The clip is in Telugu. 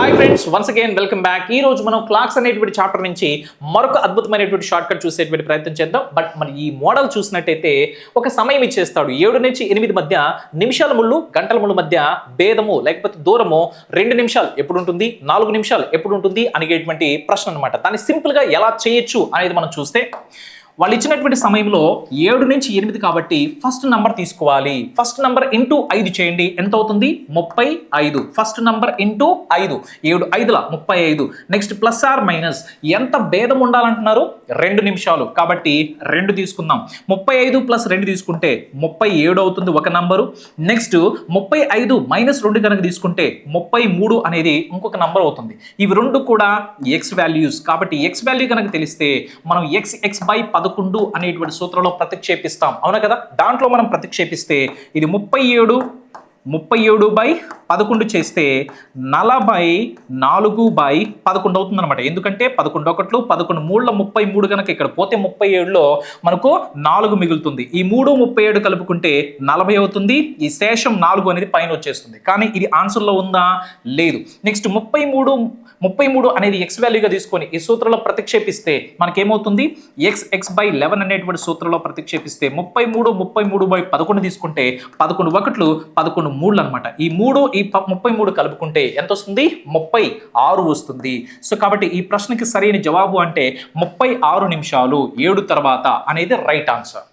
Hi friends once again welcome back ఈ రోజు మనం క్లాక్స్ అనేటువంటి చాప్టర్ నుంచి మరొక అద్భుతమైనటువంటి షార్ట్ కట్ చూసేటువంటి ప్రయత్నం చేద్దాం. బట్ మరి ఈ మోడల్ చూసినట్టయితే ఒక సమయం ఇచ్చేస్తాడు. ఏడు నుంచి ఎనిమిది మధ్య నిమిషాల ముళ్ళు గంటల ముళ్ళు మధ్య భేదము లేకపోతే దూరము రెండు నిమిషాలు ఎప్పుడు ఉంటుంది? నాలుగు నిమిషాలు ఎప్పుడు ఉంటుంది? అనేటువంటి ప్రశ్న అనమాట దాన్ని సింపుల్గా ఎలా చేయొచ్చు అనేది మనం చూస్తే వాళ్ళు ఇచ్చినటువంటి సమయంలో ఏడు నుంచి ఎనిమిది కాబట్టి ఫస్ట్ నంబర్ తీసుకోవాలి. ఫస్ట్ నంబర్ ఇంటూ ఐదు చేయండి. ఎంత అవుతుంది? ముప్పై ఐదు. ఫస్ట్ నంబర్ ఇంటూ ఐదు. ఏడు ఐదుల ముప్పై ఐదు. నెక్స్ట్ ప్లస్ ఆర్ మైనస్ ఎంత భేదం ఉండాలంటున్నారు? రెండు నిమిషాలు. కాబట్టి రెండు తీసుకుందాం. ముప్పై ఐదు ప్లస్ రెండు తీసుకుంటే ముప్పై ఏడు అవుతుంది ఒక నంబరు నెక్స్ట్ ముప్పై ఐదు మైనస్ రెండు కనుక తీసుకుంటే ముప్పై మూడు అనేది ఇంకొక నంబర్ అవుతుంది. ఇవి రెండు కూడా ఎక్స్ వాల్యూస్ కాబట్టి ఎక్స్ వాల్యూ కనుక తెలిస్తే మనం ఎక్స్ ఎక్స్ బై పదకొండు అనేటువంటి సూత్రంలో ప్రతిక్షేపిస్తాం. అవునా కదా? దాంట్లో మనం ప్రతిక్షేపిస్తే ఇది ముప్పై ఏడు ముప్పై ఏడు బై పదకొండు చేస్తే నలభై నాలుగు బై పదకొండు అవుతుంది అనమాట ఎందుకంటే పదకొండు ఒకట్లు పదకొండు మూడులో ముప్పై మూడు కనుక ఇక్కడ పోతే ముప్పై ఏడులో మనకు నాలుగు మిగులుతుంది. ఈ మూడు ముప్పై ఏడు కలుపుకుంటే నలభై అవుతుంది. ఈ శేషం నాలుగు అనేది పైన వచ్చేస్తుంది. కానీ ఇది ఆన్సర్లో ఉందా? లేదు. నెక్స్ట్ ముప్పై మూడు ముప్పై మూడు అనేది ఎక్స్ వాల్యూగా తీసుకొని ఈ సూత్రంలో ప్రతిక్షేపిస్తే మనకేమవుతుంది? ఎక్స్ ఎక్స్ బై లెవెన్ అనేటువంటి సూత్రంలో ప్రతిక్షేపిస్తే ముప్పై మూడు ముప్పై మూడు బై పదకొండు తీసుకుంటే పదకొండు ఒకట్లు పదకొండు మూడు అనమాట ఈ మూడు ఈ ఈ ముప్పై మూడు కలుపుకుంటే ఎంత వస్తుంది ముప్పై ఆరు వస్తుంది. సో కాబట్టి ఈ ప్రశ్నకి సరైన జవాబు అంటే ముప్పై ఆరు నిమిషాలు ఏడు తర్వాత అనేది రైట్ ఆన్సర్.